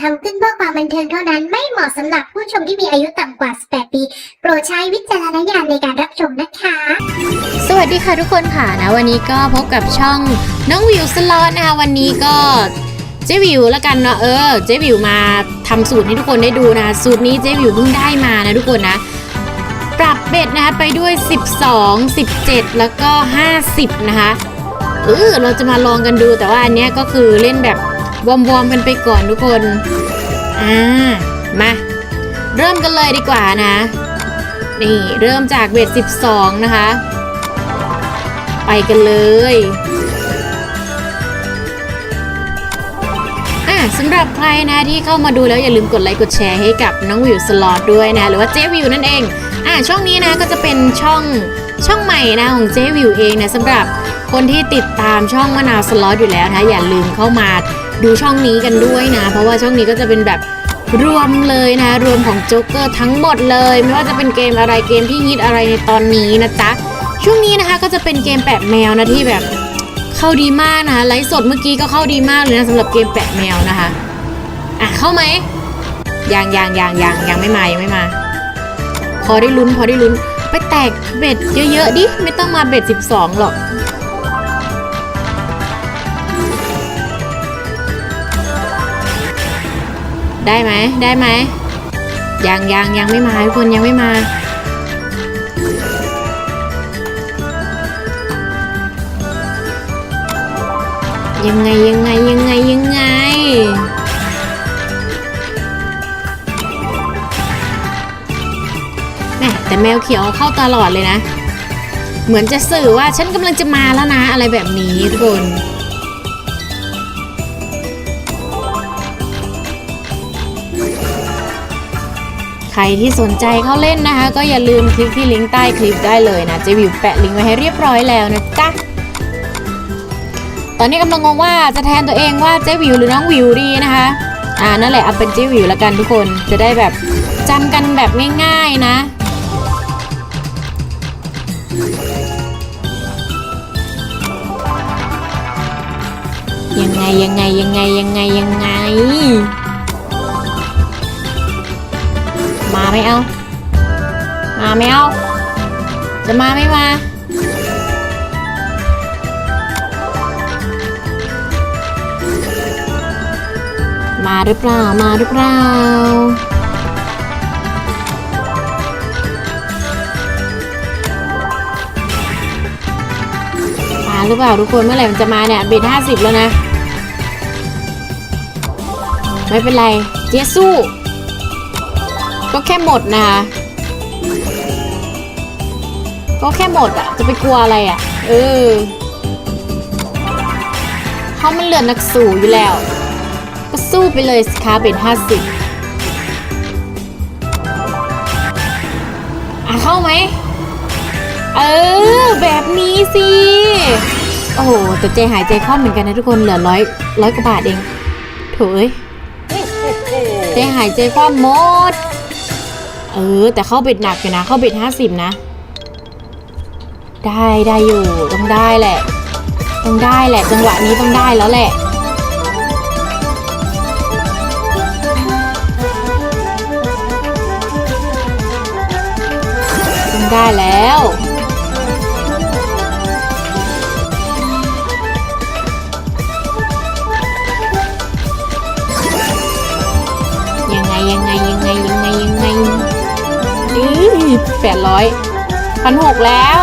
ทำขึ้นเพื่อความบันเทิงเท่านั้นไม่เหมาะสำหรับผู้ชมที่มีอายุต่ำกว่า 18 ปี โปรดใช้วิจารณญาณในการรับชมนะคะ สวัสดีค่ะทุกคนค่ะนะวันนี้ก็พบกับช่องน้องวิวสลอตนะคะวันนี้ก็เจ๊วิวแล้วกันเนาะเออเจ๊วิวมาทำสูตรให้ทุกคนได้ดูนะ สูตรนี้เจ๊วิวเพิ่งได้มานะทุกคนนะ ปรับเบ็ดนะคะไปด้วย 12 17 แล้วก็ 50 นะคะเออเราจะมาลองกันดูแต่ว่าอันเนี้ยก็คือเล่นแบบ วอร์มกันไปก่อนทุกคน อ่า มา เริ่มกันเลยดีกว่านะ นี่เริ่มจากเบ็ด12 นะคะ ไปกันเลยอะสำหรับใครนะที่เข้ามาดูแล้วอย่าลืมกดไลค์กดแชร์ให้กับน้องวิวสล็อตด้วยนะ หรือว่าเจ๊วิวนั่นเอง อะช่องนี้นะก็จะเป็นช่องช่องใหม่นะของเจ๊วิวเองนะสำหรับคนที่ติดตามช่องมะนาวสล็อตอยู่แล้วนะอย่าลืมเข้ามา ดูช่องนี้กันด้วยนะ เพราะว่าช่องนี้ก็จะเป็นแบบรวมเลยนะ รวมของโจ๊กเกอร์ทั้งหมดเลย ไม่ว่าจะเป็นเกมอะไรเกมที่ฮิตอะไรในตอนนี้นะจ๊ะช่วงนี้นะคะก็จะเป็นเกมแปะแมวนะที่แบบเข้าดีมากนะคะไลฟ์สดเมื่อกี้ก็เข้าดีมากเลยนะสำหรับเกมแปะแมวนะคะอะเข้าไหมยังยังยังยังยังไม่มายังไม่มา พอได้ลุ้นพอได้ลุ้นไปแตกเบ็ดเยอะๆดิไม่ต้องมาเบ็ด 12 หรอก ได้ไหมได้ไหมยังยังยังไม่มาทุกคนยังไม่มายังไงยังไงยังไงยังไง แม่แต่แมวเขียวเข้าตลอดเลยนะ เหมือนจะสื่อว่าฉันกำลังจะมาแล้วนะ อะไรแบบนี้ทุกคน ใครที่สนใจเข้าเล่นนะคะ ก็อย่าลืมคลิกที่ลิงก์ใต้คลิปได้เลยนะเจวิวแปะลิงก์ไว้ให้เรียบร้อยแล้วนะจ๊ะตอนนี้กำลังงงว่าจะแทนตัวเองว่าเจ๊วิวหรือน้องวิวดีนะคะอ่านั่นแหละเอาเป็นเจ๊วิวแล้วกันทุกคนจะได้แบบจำกันแบบง่ายๆนะยังไงยังไงยังไงยังไงยังไง ไม่เอามาไม่เอา จะมาไม่มามาหรือเปล่า มาหรือเปล่า มาหรือเปล่าทุกคนเมื่อไหร่มันจะมาเนี่ยเบ็ดห้าสิบแล้วนะ ไม่เป็นไร เจสู้ ก็แค่หมดนะคะก็แค่หมดอะจะไปกลัวอะไรอะเออเขามันเหลือนักสู้อยู่แล้ว ก็สู้ไปเลยสคะเป็นห้าสิบอะเข้าไหม เออ แบบนี้สิ โอ้โห แต่ใจหายใจคว่ำเหมือนกันนะทุกคนเหลือร้อยร้อยกว่าบาทเองโถเอ้ยใจหายใจคว่ำหมด เออ แต่เข้าเบ็ดหนักอยู่นะ เข้าเบ็ดห้าสิบนะ ได้ได้อยู่ต้องได้แหละ ต้องได้แหละ จังหวะนี้ต้องได้แล้วแหละต้องได้แล้ว แปดร้อยพันหกแล้ว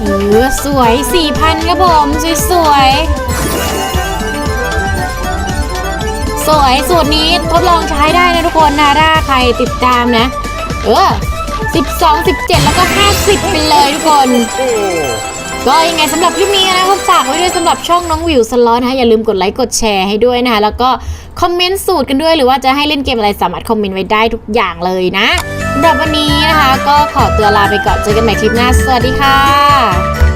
เออสวยสี่พันครับผมสวยสวยสวยสูตรนี้ทดลองใช้ได้นะทุกคนนะถ้าใครติดตามนะ เออ12 17 แล้วก็ 50 ไปเลยทุกคน ก็ยังไงสำหรับคลิปนี้นะผมฝากไว้ด้วยสำหรับช่องน้องวิวสล็อตนะคะอย่าลืมกดไลค์กดแชร์ให้ด้วยนะคะแล้วก็คอมเมนต์สูตรกันด้วย หรือว่าจะให้เล่นเกมอะไรสามารถคอมเมนต์ไว้ได้ทุกอย่างเลยนะ สำหรับวันนี้นะคะ ก็ขอตัวลาไปก่อนเจอกันใหม่คลิปหน้า สวัสดีค่ะ